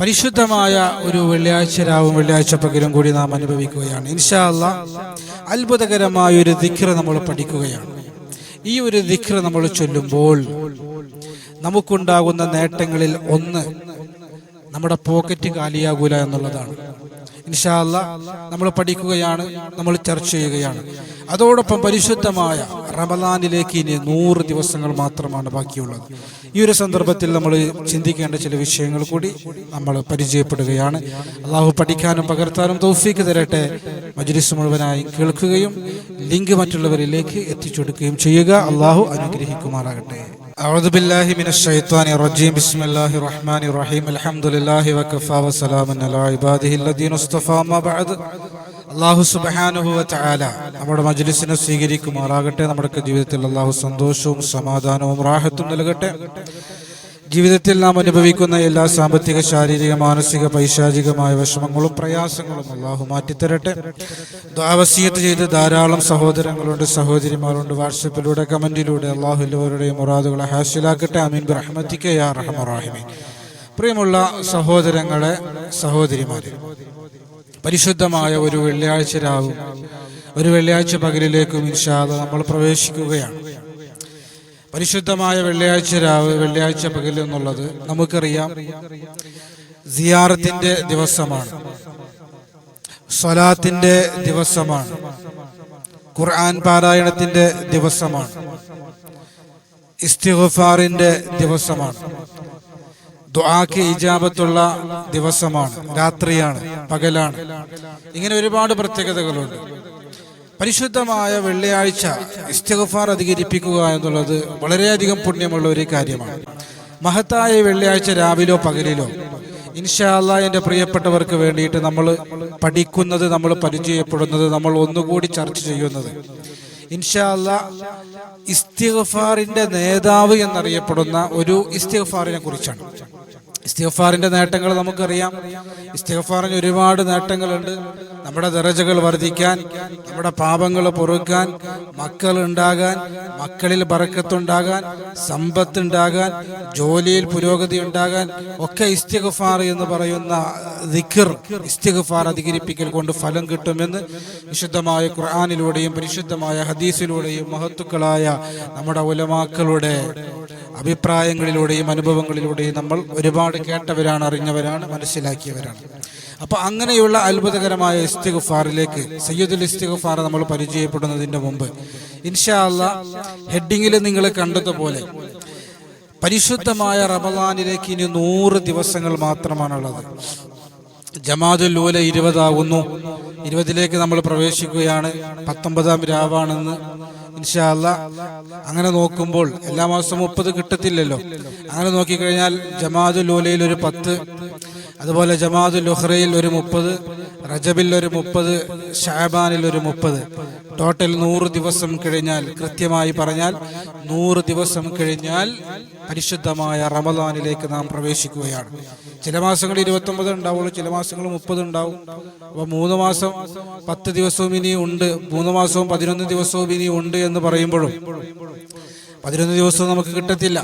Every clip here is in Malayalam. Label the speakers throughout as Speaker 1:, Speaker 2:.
Speaker 1: പരിശുദ്ധമായ ഒരു വെള്ളിയാഴ്ച രാവും വെള്ളിയാഴ്ച പകലും കൂടി നാം അനുഭവിക്കുകയാണ്. ഇൻഷാ അല്ലാ അത്ഭുതകരമായ ഒരു ദിഖ്ര നമ്മൾ പഠിക്കുകയാണ്. ഈ ഒരു ദിഖ്ര നമ്മൾ ചൊല്ലുമ്പോൾ നമുക്കുണ്ടാകുന്ന നേട്ടങ്ങളിൽ ഒന്ന് നമ്മുടെ പോക്കറ്റ് കാലിയാകൂല എന്നുള്ളതാണ്. ഇൻഷാല്ല നമ്മൾ പഠിക്കുകയാണ് നമ്മൾ ചർച്ച ചെയ്യുകയാണ്. അതോടൊപ്പം പരിശുദ്ധമായ റമലാനിലേക്ക് ഇനി നൂറ് ദിവസങ്ങൾ മാത്രമാണ് ബാക്കിയുള്ളത് ഈ ഒരു സന്ദർഭത്തിൽ നമ്മൾ ചിന്തിക്കേണ്ട ചില വിഷയങ്ങൾ കൂടി നമ്മൾ പരിചയപ്പെടുകയാണ് അള്ളാഹു പഠിക്കാനും പകർത്താനും തൗഫീക്ക് തരട്ടെ മജ്ലിസ് മുഴുവനായി കേൾക്കുകയും ലിങ്ക് മറ്റുള്ളവരിലേക്ക് എത്തിച്ചു കൊടുക്കുകയും ചെയ്യുക അള്ളാഹു അനുഗ്രഹിക്കുമാറാകട്ടെ أعوذ بالله من الشيطان الرجيم بسم الله الرحمن الرحيم الحمد لله وكفى وسلام على عباده الذين اصطفى ما بعد അള്ളാഹു സുബാനുഭവ നമ്മുടെ മജ്ലിസിനെ സ്വീകരിക്കുമാറാകട്ടെ. നമ്മുടെ ജീവിതത്തിൽ അള്ളാഹു സന്തോഷവും സമാധാനവും റാഹത്തും നൽകട്ടെ. ജീവിതത്തിൽ നാം അനുഭവിക്കുന്ന എല്ലാ സാമ്പത്തിക ശാരീരിക മാനസിക പൈശാചികമായ വിഷമങ്ങളും പ്രയാസങ്ങളും അള്ളാഹു മാറ്റിത്തരട്ടെ. ദ്വാവസീയത്ത് ചെയ്ത് ധാരാളം സഹോദരങ്ങളുണ്ട് സഹോദരിമാരുണ്ട്. വാട്സപ്പിലൂടെ കമന്റിലൂടെ അള്ളാഹു എല്ലാവരുടെയും മുറാദുകളെ ഹാസിലാക്കട്ടെ. അമീൻ റഹ്മത്തിക്ക് യാ റഹ്മറാഹിമീൻ പ്രിയമുള്ള സഹോദരങ്ങളെ സഹോദരിമാരെ പരിശുദ്ധമായ ഒരു വെള്ളിയാഴ്ച രാവും. ഒരു വെള്ളിയാഴ്ച പകലിലേക്കും ഇൻഷാദ് നമ്മൾ പ്രവേശിക്കുകയാണ്. പരിശുദ്ധമായ വെള്ളിയാഴ്ച രാവ് വെള്ളിയാഴ്ച പകൽ എന്നുള്ളത് നമുക്കറിയാം. സിയാറത്തിന്റെ ദിവസമാണ്. സ്വലാത്തിന്റെ ദിവസമാണ്. ഖുർആൻ പാരായണത്തിന്റെ ദിവസമാണ്. ഇസ്തിഗ്ഫാറിന്റെ ദിവസമാണ്. ദുആക്ക് ഇജാബത്തുള്ള ദിവസമാണ് രാത്രിയാണ് പകലാണ്. ഇങ്ങനെ ഒരുപാട് പ്രത്യേകതകളുണ്ട്. പരിശുദ്ധമായ വെള്ളിയാഴ്ച ഇസ്തിഗ്ഫാർ അധികരിപ്പിക്കുക എന്നുള്ളത് വളരെയധികം പുണ്യമുള്ള ഒരു കാര്യമാണ്. മഹത്തായ വെള്ളിയാഴ്ച രാവിലോ പകലിലോ ഇൻഷാല്ല എന്റെ പ്രിയപ്പെട്ടവർക്ക് വേണ്ടിയിട്ട് നമ്മൾ പഠിക്കുന്നത് നമ്മൾ പരിചയപ്പെടുന്നത് നമ്മൾ ഒന്നുകൂടി ചർച്ച ചെയ്യുന്നത്. ഇൻഷാല്ല ഇസ്തിഗ്ഫാറിന്റെ നേതാവ് എന്നറിയപ്പെടുന്ന ഒരു ഇസ്തിഗ്ഫാറിനെ കുറിച്ചാണ്. ഇസ്തിഗ്ഫാറിന്റെ നേട്ടങ്ങൾ നമുക്കറിയാം. ഇസ്തിഫാറിന് ഒരുപാട് നേട്ടങ്ങളുണ്ട്. നമ്മുടെ ദരജകൾ വർദ്ധിക്കാൻ നമ്മുടെ പാപങ്ങൾ പൊറുക്കാൻ മക്കൾ ഉണ്ടാകാൻ മക്കളിൽ ബറക്കത്തുണ്ടാകാൻ സമ്പത്ത് ഉണ്ടാകാൻ ജോലിയിൽ പുരോഗതി ഉണ്ടാകാൻ ഒക്കെ ഇസ്തിഗ്ഫാർ എന്ന് പറയുന്ന ദിഖിർ ഇസ്തിഗ്ഫാർ അധികരിപ്പിക്കൽ കൊണ്ട് ഫലം കിട്ടുമെന്ന് വിശുദ്ധമായ ഖുർആാനിലൂടെയും പരിശുദ്ധമായ ഹദീസിലൂടെയും മഹത്തുക്കളായ നമ്മുടെ ഉലമാക്കളുടെ അഭിപ്രായങ്ങളിലൂടെയും അനുഭവങ്ങളിലൂടെയും നമ്മൾ ഒരുപാട് കേട്ടവരാണ് അറിഞ്ഞവരാണ് മനസ്സിലാക്കിയവരാണ്. അപ്പൊ അങ്ങനെയുള്ള അത്ഭുതകരമായ സയ്യിദുൽ ഇസ്തിഗുഫാർ നമ്മൾ പരിചയപ്പെടുന്നതിന്റെ മുമ്പ് ഇൻഷാ അല്ല ഹെഡിങ്ങിൽ നിങ്ങൾ കണ്ടതുപോലെ പരിശുദ്ധമായ റമദാനിലേക്ക് ഇനി നൂറ് ദിവസങ്ങൾ മാത്രമാണുള്ളത്. ജമാദുൽ ലൂല ഇരുപതാകുന്നു. ഇരുപതിലേക്ക് നമ്മൾ പ്രവേശിക്കുകയാണ്. പത്തൊമ്പതാം രാവാണെന്ന് ഇൻഷാല്ല അങ്ങനെ നോക്കുമ്പോൾ എല്ലാ മാസം മുപ്പത് കിട്ടത്തില്ലല്ലോ. അങ്ങനെ നോക്കിക്കഴിഞ്ഞാൽ ജമാദുൽ ലോലയിൽ ഒരു പത്ത് അതുപോലെ ജമാദുൽ ലുഹ്റയിൽ ഒരു മുപ്പത് റജബിൽ ഒരു മുപ്പത് ഷാബാനിൽ ഒരു മുപ്പത്. ടോട്ടൽ നൂറ് ദിവസം കഴിഞ്ഞാൽ കൃത്യമായി പറഞ്ഞാൽ നൂറ് ദിവസം കഴിഞ്ഞാൽ പരിശുദ്ധമായ റമദാനിലേക്ക് നാം പ്രവേശിക്കുകയാണ്. ചില മാസങ്ങൾ ഇരുപത്തി ഒമ്പത് ഉണ്ടാവുള്ളൂ ചില മാസങ്ങൾ മുപ്പത് ഉണ്ടാവും. അപ്പൊ മൂന്ന് മാസം പത്ത് ദിവസവും ഇനി ഉണ്ട് മൂന്ന് മാസവും പതിനൊന്ന് ദിവസവും ഇനി ഉണ്ട് എന്ന് പറയുമ്പോഴും പതിനൊന്ന് ദിവസം നമുക്ക് കിട്ടത്തില്ല.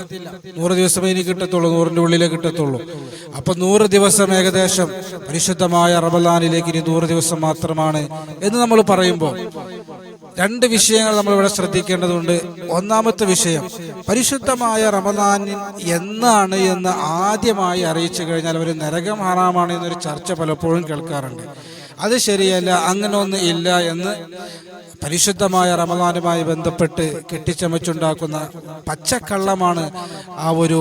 Speaker 1: നൂറ് ദിവസമേ ഇനി കിട്ടത്തുള്ളൂ നൂറിന്റെ ഉള്ളിലേ കിട്ടത്തുള്ളൂ. അപ്പൊ നൂറ് ദിവസം ഏകദേശം പരിശുദ്ധമായ റബലാനിലേക്ക് ഇനി നൂറ് ദിവസം മാത്രമാണ് എന്ന് നമ്മൾ പറയുമ്പോൾ രണ്ട് വിഷയങ്ങൾ നമ്മൾ ഇവിടെ ശ്രദ്ധിക്കേണ്ടതുണ്ട്. ഒന്നാമത്തെ വിഷയം പരിശുദ്ധമായ റമദാനിൻ എന്നാണ് എന്ന് ആദ്യമായി അറിയിച്ചു കഴിഞ്ഞാൽ ഒരു നരകം ഹറാമാണ് എന്നൊരു ചർച്ച പലപ്പോഴും കേൾക്കാറുണ്ട്. അത് ശരിയല്ല അങ്ങനെ ഒന്നും ഇല്ല എന്ന് പരിശുദ്ധമായ റമദാനുമായി ബന്ധപ്പെട്ട് കെട്ടിച്ചമച്ചുണ്ടാക്കുന്ന പച്ചക്കള്ളമാണ് ആ ഒരു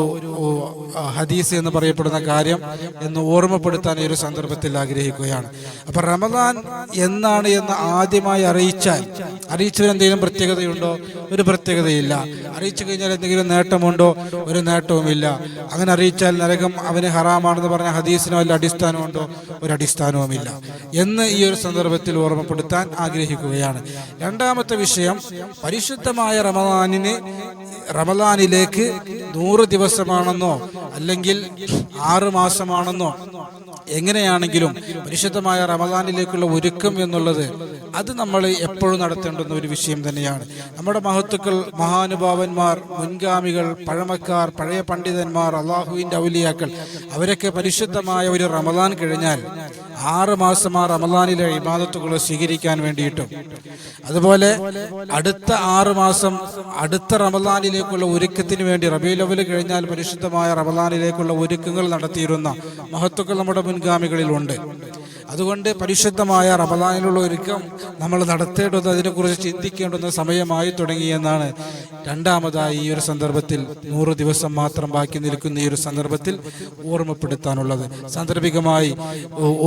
Speaker 1: ഹദീസ് എന്ന് പറയപ്പെടുന്ന കാര്യം എന്ന് ഓർമ്മപ്പെടുത്താൻ ഈ ഒരു സന്ദർഭത്തിൽ ആഗ്രഹിക്കുകയാണ്. അപ്പൊ റമദാൻ എന്നാണ് എന്ന് ആദ്യമായി അറിയിച്ചാൽ അറിയിച്ചതിന് എന്തെങ്കിലും പ്രത്യേകതയുണ്ടോ? ഒരു പ്രത്യേകതയില്ല. അറിയിച്ചു കഴിഞ്ഞാൽ എന്തെങ്കിലും നേട്ടമുണ്ടോ? ഒരു നേട്ടവുമില്ല. അങ്ങനെ അറിയിച്ചാൽ നരകം അവന് ഹറാമാണെന്ന് പറഞ്ഞ ഹദീസിനോ വല്ല അടിസ്ഥാനമുണ്ടോ? ഒരു അടിസ്ഥാനവുമില്ല. എന്ന് ഈ ഒരു സന്ദർഭത്തിൽ ഓർമ്മപ്പെടുത്താൻ ആഗ്രഹിക്കുകയാണ്. രണ്ടാമത്തെ വിഷയം പരിശുദ്ധമായ റമദാനിന് റമദാനിലേക്ക് നൂറ് ദിവസമാണെന്നോ അല്ലെങ്കിൽ ആറ് മാസമാണെന്നോ എങ്ങനെയാണെങ്കിലും പരിശുദ്ധമായ റമദാനിലേക്കുള്ള ഒരുക്കം എന്നുള്ളത് അത് നമ്മൾ എപ്പോഴും നടത്തേണ്ടുന്ന ഒരു വിഷയം തന്നെയാണ്. നമ്മുടെ മഹത്തുക്കൾ മഹാനുഭാവന്മാർ മുൻഗാമികൾ പഴമക്കാർ പഴയ പണ്ഡിതന്മാർ അള്ളാഹുവിന്റെ ഔലിയാക്കൾ അവരൊക്കെ പരിശുദ്ധമായ ഒരു റമദാൻ കഴിഞ്ഞാൽ ആറ് മാസം ആ റമദാനിലെ ഇബാദത്തുകൾ സ്വീകരിക്കാൻ വേണ്ടിയിട്ടും. അതുപോലെ അടുത്ത ആറ് മാസം അടുത്ത റമദാനിലേക്കുള്ള ഒരുക്കത്തിന് വേണ്ടി റബീലവൽ കഴിഞ്ഞാൽ പരിശുദ്ധമായ റമദാനിലേക്കുള്ള ഒരുക്കങ്ങൾ നടത്തിയിരുന്ന മഹത്വക്കൾ നമ്മുടെ മുൻഗാമികളിലുണ്ട്. അതുകൊണ്ട് പരിശുദ്ധമായ റമദാനിലുള്ള ഒരുക്കം നമ്മൾ നടത്തേണ്ടത് അതിനെക്കുറിച്ച് ചിന്തിക്കേണ്ടുന്ന സമയമായി തുടങ്ങിയെന്നാണ് രണ്ടാമതായി ഈ ഒരു സന്ദർഭത്തിൽ നൂറ് ദിവസം മാത്രം ബാക്കി നിൽക്കുന്ന ഈ ഒരു സന്ദർഭത്തിൽ ഓർമ്മപ്പെടുത്താനുള്ളത്. സാന്ദർഭികമായി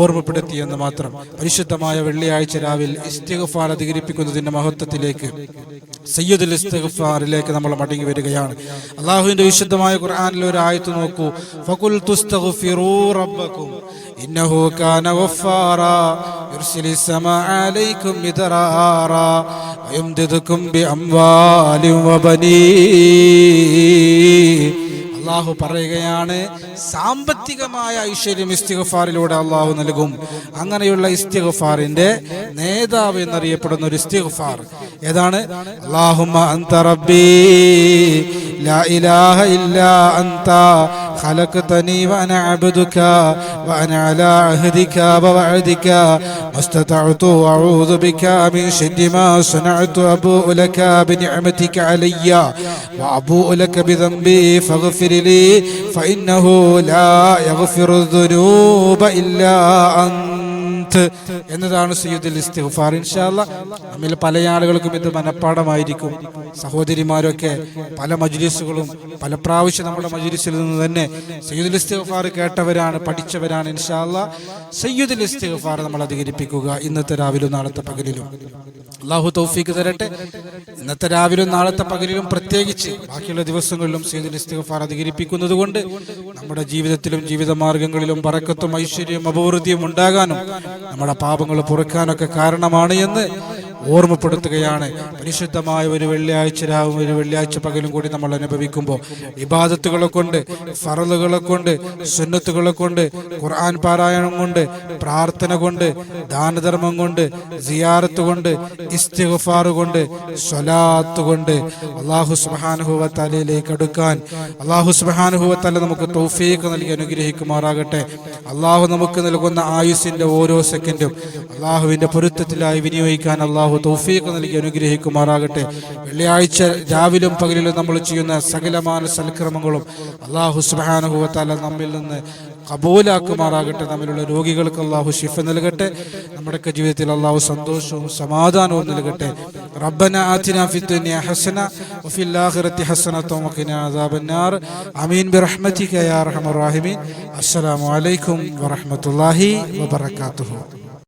Speaker 1: ഓർമ്മപ്പെടുത്തിയെന്ന് മാത്രം. പരിശുദ്ധമായ വെള്ളിയാഴ്ച രാവിൽ ഇസ്തിഗഫാർ അധികരിപ്പിക്കുന്നതിന്റെ മഹത്വത്തിലേക്ക് സയ്യദുൽ നമ്മൾ മടങ്ങി വരികയാണ്. അള്ളാഹുവിന്റെ വിശുദ്ധമായ ഖുർആാനിൽ ഒരു ആയത്ത് നോക്കൂ. ഫകുൽ തുസ്തഗ്ഫിറൂ റബ്ബക്കും ഇന്നഹു കാന ഗഫാറാ യുർസിലി സമാ അലൈക്കും മിദറാറാ വയംദിദുക്കും ബിഅംവാലിൻ വബനീ അള്ളാഹു പറയുകയാണ് സാമ്പത്തികമായ ഐശ്വര്യം ഇസ്തിഗഫാറിലൂടെ അള്ളാഹു നൽകും അങ്ങനെയുള്ള ഇസ്തിഗഫാറിന്റെ നേതാവ് എന്നറിയപ്പെടുന്ന ഒരു ഇസ്തിഗഫാർ ഏതാണ് അള്ളാഹുമ്മ അന്ത റബ്ബി ലാ ഇലാഹ ഇല്ലാ അന്ത خلقتني وانا عبدك وانا على عهدك ووعدك ما استطعت واعوذ بك من شر ما صنعت ابوء لك بنعمتك علي وابوء لك بذنبي فاغفر لي فإنه لا يغفر الذنوب إلا أنت. എന്നതാണ് സയ്യിദുൽ ഇസ്തിഗ്ഫാർ ഇൻഷാല്ല നമ്മിൽ പല ആളുകൾക്കും ഇത് മനഃപ്പാടമായിരിക്കും സഹോദരിമാരൊക്കെ പല മജ്ലിസുകളും പല പ്രാവശ്യം നമ്മുടെ മജ്ലിസിൽ നിന്ന് തന്നെ സയ്യിദുൽ ഇസ്തിഗ്ഫാർ കേട്ടവരാണ് പഠിച്ചവരാണ് ഇൻഷാല്ല സയ്യിദുൽ ഇസ്തിഗ്ഫാർ നമ്മൾ അധികരിപ്പിക്കുക ഇന്നത്തെ രാവിലും നാളത്തെ പകലിലും. അള്ളാഹു തൗഫീക്ക് തരട്ടെ. ഇന്നത്തെ രാവിലും നാളത്തെ പകലിലും പ്രത്യേകിച്ച് ബാക്കിയുള്ള ദിവസങ്ങളിലും സയ്യിദുൽ ഇസ്തിഗ്ഫാർ അധികരിപ്പിക്കുന്നത് കൊണ്ട് നമ്മുടെ ജീവിതത്തിലും ജീവിത മാർഗങ്ങളിലും പറക്കത്തും ഐശ്വര്യവും അഭിവൃദ്ധിയും ഉണ്ടാകാനും നമ്മുടെ പാപങ്ങൾ പൊറുക്കാനൊക്കെ കാരണമാണ് എന്ന് ഓർമ്മപ്പെടുത്തുകയാണ്. പരിശുദ്ധമായ ഒരു വെള്ളിയാഴ്ച രാവും ഒരു വെള്ളിയാഴ്ച പകലും കൂടി നമ്മൾ അനുഭവിക്കുമ്പോൾ ഇബാദത്തുകളെ കൊണ്ട് ഫറലുകളെ കൊണ്ട് സുന്നത്തുകളെ കൊണ്ട് ഖുർആൻ പാരായണം കൊണ്ട് പ്രാർത്ഥന കൊണ്ട് ദാനധർമ്മം കൊണ്ട് സിയാറത്ത് കൊണ്ട് ഇസ്തിഗ്ഫാർ കൊണ്ട് സ്വലാത്ത് കൊണ്ട് അള്ളാഹു സുബാനുഭവത്തലയിലേക്ക് അടുക്കാൻ. അള്ളാഹു സുബാനുഭവത്തല നമുക്ക് തൗഫീഖ് നൽകി അനുഗ്രഹിക്കുമാറാകട്ടെ. അള്ളാഹു നമുക്ക് നൽകുന്ന ആയുസിന്റെ ഓരോ സെക്കൻഡും അള്ളാഹുവിന്റെ പൊരുത്തത്തിലായി വിനിയോഗിക്കാൻ അള്ളാഹു തൗഫീഖ് നൽകി അനുഗ്രഹിക്കുമാറാകട്ടെ. വെള്ളിയാഴ്ച രാവിലും പകലിലും നമ്മൾ ചെയ്യുന്ന സകലമാന സൽക്രമങ്ങളും അള്ളാഹു സുബാനുഭവത്താല നമ്മിൽ നിന്ന് കബൂലാക്കുമാറാകട്ടെ. നമ്മിലുള്ള രോഗികൾക്ക് അള്ളാഹു ഷിഫ നൽകട്ടെ. നമ്മുടെയൊക്കെ ജീവിതത്തിൽ അള്ളാഹു സന്തോഷവും സമാധാനവും നൽകട്ടെ. റബ്ബന ആതിന വഫിൽ ആഖിറതി ഹസനത അദാബന്നാർ. ആമീൻ. ബിറഹ്മതിക യാ അർഹമർ അസ്സലാമു അലൈക്കും വറഹ്മത്തുള്ളാഹി വബറകാതുഹു.